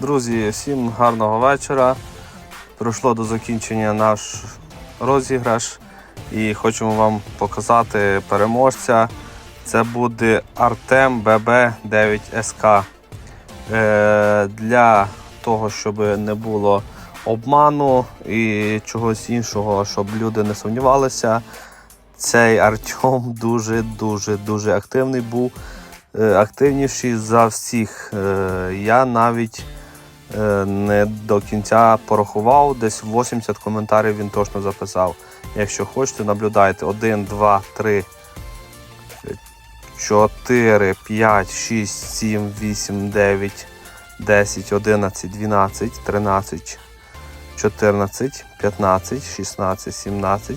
Друзі, всім гарного вечора. Прийшло до закінчення наш розіграш і хочемо вам показати переможця. Це буде Артем ББ9СК. Е, Для того, щоб не було обману і чогось іншого, щоб люди не сумнівалися. Цей Артем дуже дуже активний був. Е, Активніший за всіх. Е, Я навіть не до кінця порахував, десь 80 коментарів він точно записав. Якщо хочете, наблюдайте. 1, 2, 3, 4, 5, 6, 7, 8, 9, 10, 11, 12, 13, 14, 15, 16, 17.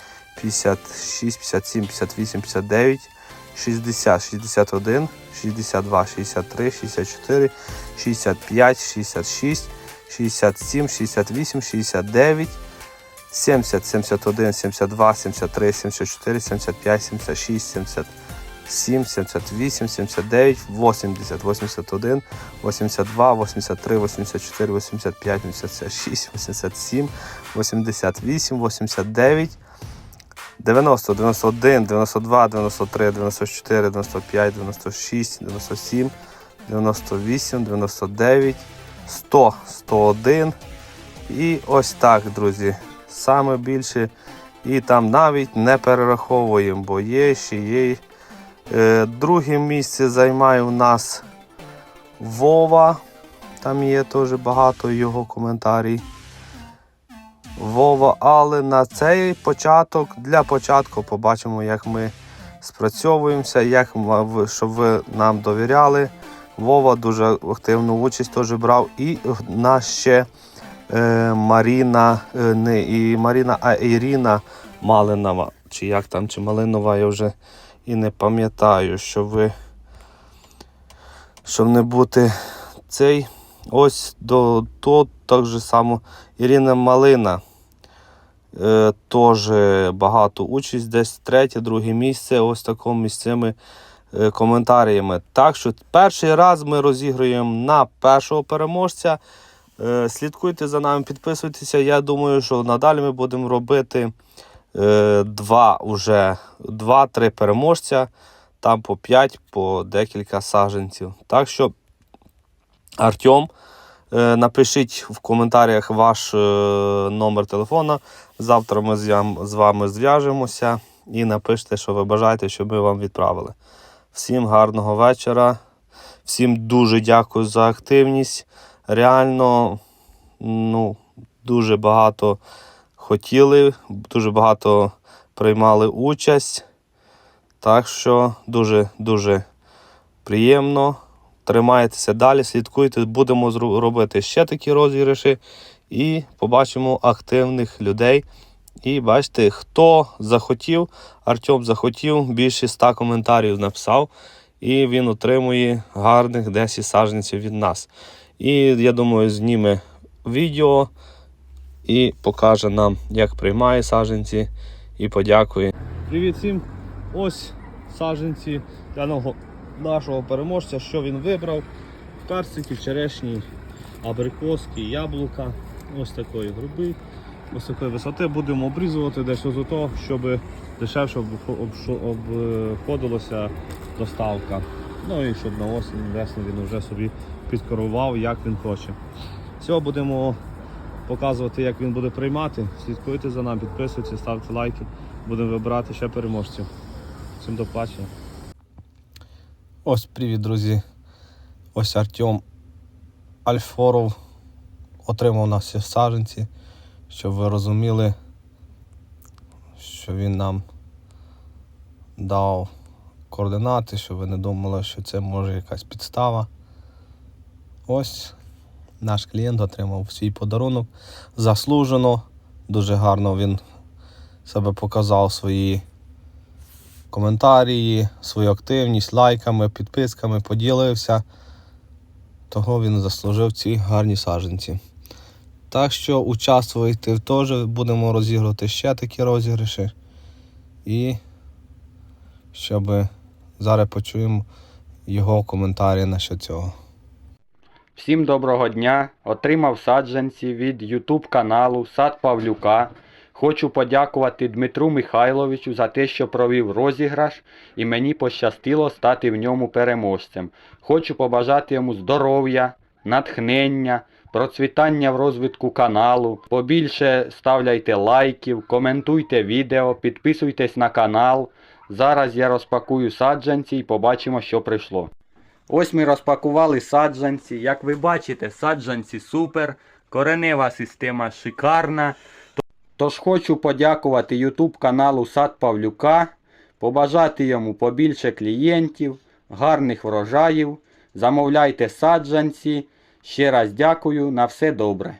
56, 57, 58, 59, 60, 61, 62, 63, 64, 65, 66, 67, 68, 69, 70, 71, 72, 73, 74, 75, 76, 77, 78, 79, 80, 81, 82, 83, 84, 85, 86, 87, 88, 89, 90, 91, 92, 93, 94, 95, 96, 97, 98, 99, 100, 101. І ось так, друзі. Саме більше. І там навіть не перераховуємо, бо є ще є. Е, друге місце займає у нас Вова. Там є теж багато його коментарів. Вова, але на цей початок, для початку побачимо, як ми спрацьовуємося, як щоб ви нам довіряли. Вова дуже активну участь теж брав. І в нас ще е, Маріна, е, не і Маріна, а Ірина Малинова. Чи як там, чи Малинова, я вже і не пам'ятаю, що ви. Щоб не бути цей. Ось до то так же само Ірина Малина. Е, теж багато участь, десь третє, друге місце, ось такому місцями е, коментарями. Так що перший раз ми розігруємо на першого переможця. Е, слідкуйте за нами, підписуйтеся. Я думаю, що надалі ми будемо робити два уже, два-три переможця, там по 5, по декілька саженців. Так що, Артем, напишіть в коментарях ваш е, номер телефона. Завтра ми з вами зв'яжемося і напишіть, що ви бажаєте, щоб ми вам відправили. Всім гарного вечора. Всім дуже дякую за активність. Реально, ну, дуже багато хотіли, дуже багато приймали участь. Так що дуже-дуже приємно. Тримайтеся далі, слідкуйте, будемо робити ще такі розіграші і побачимо активних людей. І бачите, хто захотів, Артем захотів, більше 100 коментарів написав, і він отримує гарних 10 саджанців від нас. І я думаю, зніме відео і покаже нам, як приймає саджанці, і подякує. Привіт всім! Ось саджанці для нашого, переможця, що він вибрав. Персики, черешні, абрикоски, яблука. Ось такої груби, ось такої висоти. Будемо обрізувати десь ось ото, щоб дешевше обходилася доставка. Ну і щоб на осінь весну він вже собі підкорував, як він хоче. Все, будемо показувати, як він буде приймати. Слідкуйте за нами, підписуйтесь, ставте лайки. Будемо вибирати ще переможців. Всім до побачення. Ось привіт, друзі. Ось Артем Альфоров отримав нас всі саджанці, щоб ви розуміли, що він нам дав координати, щоб ви не думали, що це може якась підстава. Ось наш клієнт отримав свій подарунок заслужено. Дуже гарно він себе показав свої коментарі, свою активність, лайками, підписками, поділився. Того він заслужив ці гарні саджанці. Так що участвуйте теж, будемо розігрувати ще такі розіграші. І щоб зараз почуємо його коментарі насчет цього. Всім доброго дня! Отримав саджанці від YouTube каналу Сад Павлюка. Хочу подякувати Дмитру Михайловичу за те, що провів розіграш, і мені пощастило стати в ньому переможцем. Хочу побажати йому здоров'я, натхнення, процвітання в розвитку каналу. Побільше ставляйте лайків, коментуйте відео, підписуйтесь на канал. Зараз я розпакую саджанці і побачимо, що прийшло. Ось ми розпакували саджанці. Як ви бачите, саджанці супер, коренева система шикарна. Тож хочу подякувати YouTube каналу Сад Павлюка, побажати йому побільше клієнтів, гарних врожаїв. Замовляйте саджанці. Ще раз дякую, на все добре.